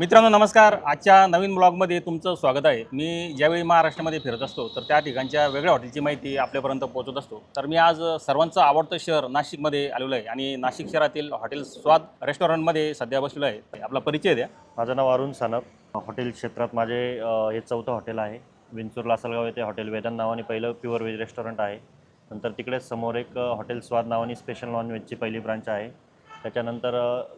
मित्रांनो नमस्कार. आजच्या नवीन ब्लॉगमध्ये तुमचं स्वागत आहे. मी ज्यावेळी महाराष्ट्रामध्ये फिरत असतो तर त्या ठिकाणच्या वेगळ्या हॉटेलची माहिती आपल्यापर्यंत पोहोचत असतो. तर मी आज सर्वांचं आवडतं शहर नाशिकमध्ये आलेलो आहे आणि नाशिक शहरातील हॉटेल स्वाद रेस्टॉरंटमध्ये सध्या बसलेलो आहे. आपला परिचय द्या. माझं नाव अरुण सानप. हॉटेल क्षेत्रात माझे हे चौथं हॉटेल आहे. विंचूर लासलगाव येथे हॉटेल वेदन नावाने पहिलं प्युअर व्हेज रेस्टॉरंट आहे. नंतर तिकडेच समोर एक हॉटेल स्वाद नावाने स्पेशल नॉनव्हेजची पहिली ब्रांच आहे. त्याच्यानंतर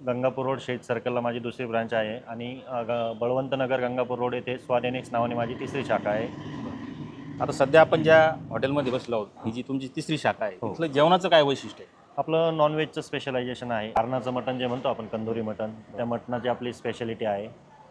गंगापूर रोड शेत सर्कलला माझी दुसरी ब्रांच आहे आणि ग बळवंतनगर गंगापूर रोड येथे स्वाद एनेक्स नावाने माझी तिसरी शाखा आहे. आता सध्या आपण ज्या हॉटेलमध्ये बसलो आहोत ही जी तुमची तिसरी शाखा आहे हो. तिथलं जेवणाचं काय वैशिष्ट्य आहे? आपलं नॉनव्हेजचं स्पेशलायझेशन आहे. कारणाचं मटण जे म्हणतो आपण कंदुरी मटण त्या मटणाची आपली स्पेशालिटी आहे.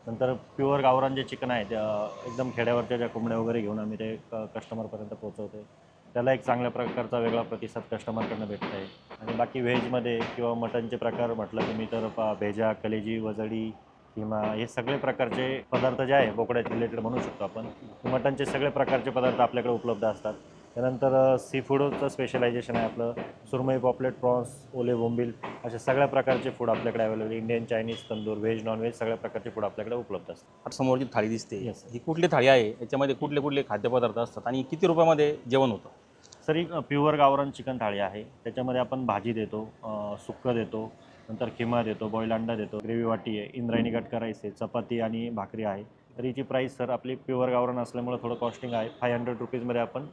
नंतर प्युअर गावरान जे चिकन आहे ते अ, एकदम खेड्यावरच्या ज्या कोंबड्या वगैरे घेऊन आम्ही ते क कस्टमरपर्यंत पोहोचवतो त्याला एक चांगल्या प्रकारचा वेगळा प्रतिसाद कस्टमरकडनं भेटत आहे. आणि बाकी व्हेजमध्ये किंवा मटणचे प्रकार म्हटलं तुम्ही तर पा भेजा कलेजी वजडी किंवा हे सगळे प्रकारचे पदार्थ जे आहे बोकड्याचे रिलेटेड म्हणू शकतो आपण. मटणचे सगळे प्रकारचे पदार्थ आपल्याकडे उपलब्ध असतात. त्यानंतर सी फूडचं स्पेशलायझेशन आहे आपलं. सुरमई पॉपलेट प्रॉन्स ओले बोंबील अशा सगळ्या प्रकारचे फूड आपल्याकडे available Indian Chinese tandoor veg non veg सगळ्या प्रकारचे फूड आपल्याकडे उपलब्ध असतात. आता समोर जी थाळी दिसते. ही कुठली थाळी आहे? याच्यामध्ये कुठले कुठले खाद्यपदार्थ असतात? आणि किती रुपयामध्ये जेवण होतं? सर एक प्युअर गावरान चिकन थाळी आहे. त्याच्यामध्ये आपण भाजी देतो सुक्कं देतो नंतर खिमा देतो बॉईल अंडा देतो ग्रेव्ही वाटी आहे इंद्रायणी कट करायचे आहे चपाती आणि भाकरी आहे. तर हिची प्राईस सर आपली प्युअर गावरान असल्यामुळे थोडं कॉस्टिंग आहे. फाय हंड्रेड रुपीजमध्ये आपण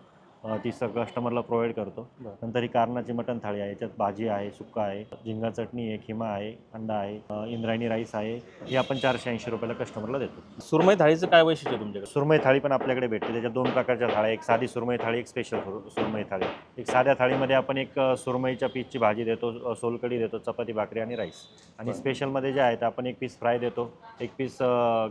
ती स कस्टमरला प्रोव्हाइड करतो. नंतर ही कारणाची मटण थाळी आहे. याच्यात भाजी आहे सुक्का आहे झिंगा चटणी आहे खिमा आहे अंडा आहे इंद्रायणी राईस आहे. ही आपण चारशे ऐंशी रुपयाला कस्टमरला देतो. सुरमई थाळीचं काय वैशिष्ट्य तुमच्याकडे? सुरमई थाळी पण आपल्याकडे भेटते. त्याच्यात दोन प्रकारच्या थाळ्या एक साधी सुरमई थाळी एक स्पेशल सुरमई थाळी. एक साध्या थाळीमध्ये आपण एक सुरमईच्या पीसची भाजी देतो अ, सोलकढी देतो चपाती भाकरी आणि राईस. आणि. स्पेशलमध्ये जे आहे ते आपण एक पीस फ्राय देतो एक पीस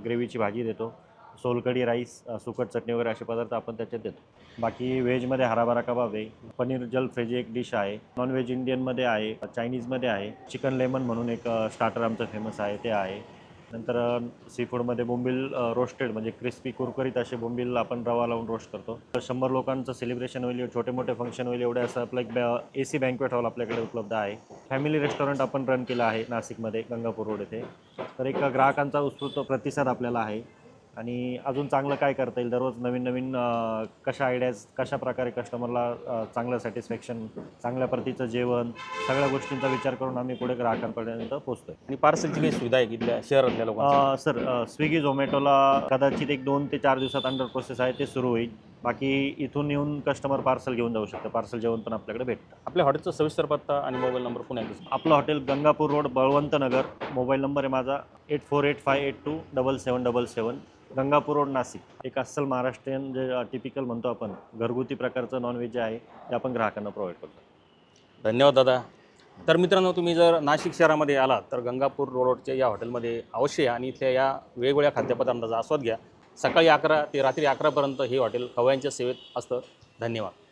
ग्रेव्हीची भाजी देतो. सोलकढी राईस सुकट चटणी वगैरे असे पदार्थ आपण त्याच्यात देतो. बाकी व्हेजमध्ये हराभरा कबाब आहे पनीर जल फ्रेजी एक डिश आहे नॉनव्हेज इंडियनमध्ये आहे चायनीजमध्ये आहे चिकन लेमन म्हणून एक स्टार्टर आमचं फेमस आहे ते आहे. नंतर सी फूडमध्ये बोंबील रोस्टेड म्हणजे क्रिस्पी कुरकुरीत असे बोंबील आपण रवा लावून रोस्ट करतो. तर शंभर लोकांचं सेलिब्रेशन होईल छोटे मोठे फंक्शन होईल एवढे असं आपलं एक ए सी बँकवेट हॉल आपल्याकडे उपलब्ध आहे. फॅमिली रेस्टॉरंट आपण रन केलं आहे नाशिकमध्ये गंगापूर रोड येथे. तर एक ग्राहकांचा उत्स्फूर्त प्रतिसाद आपल्याला आहे. आणि अजून चांगलं काय करता येईल? दररोज नवीन नवीन अं, कशा आयडियाज कशा प्रकारे कस्टमरला अं, चांगलं सॅटिस्फॅक्शन चांगल्या प्रतीचं जेवण सगळ्या गोष्टींचा विचार करून आम्ही पुढे ग्राहकांपर्यंत पोहोचतोय. आणि पार्सलची काही सुविधा आहे इथल्या शहरातल्या लोकांना अ, सर अ, स्विगी झोमॅटोला कदाचित एक दोन ते चार दिवसात अंडर प्रोसेस आहे ते सुरू होईल. बाकी इथून येऊन कस्टमर पार्सल घेऊन जाऊ शकतं. पार्सल जेवण पण आपल्याकडे भेटतं. आपल्या हॉटेलचा सविस्तर पत्ता आणि मोबाईल नंबर पुन्हा एकदा सांगा. आपलं hotel Gangapur road Balwant Nagar. Mobile number आहे माझा. Eight four eight five eight two double seven double seven Gangapur road Nashik. एक अस्सल महाराष्ट्रीयन जे टिपिकल म्हणतो आपण घरगुती प्रकारचं नॉनव्हेज जे आहे ते आपण ग्राहकांना प्रोव्हाइड करतो. धन्यवाद दादा. तर मित्रांनो तुम्ही जर नाशिक शहरामध्ये आलात तर गंगापूर रोडच्या या हॉटेलमध्ये अवश्य या आणि इथल्या या वेगवेगळ्या खाद्यपदार्थांचा आस्वाद घ्या. सकाळी अकरा ते रात्री अकरापर्यंत हे हॉटेल खवयांच्या सेवेत असतं. धन्यवाद.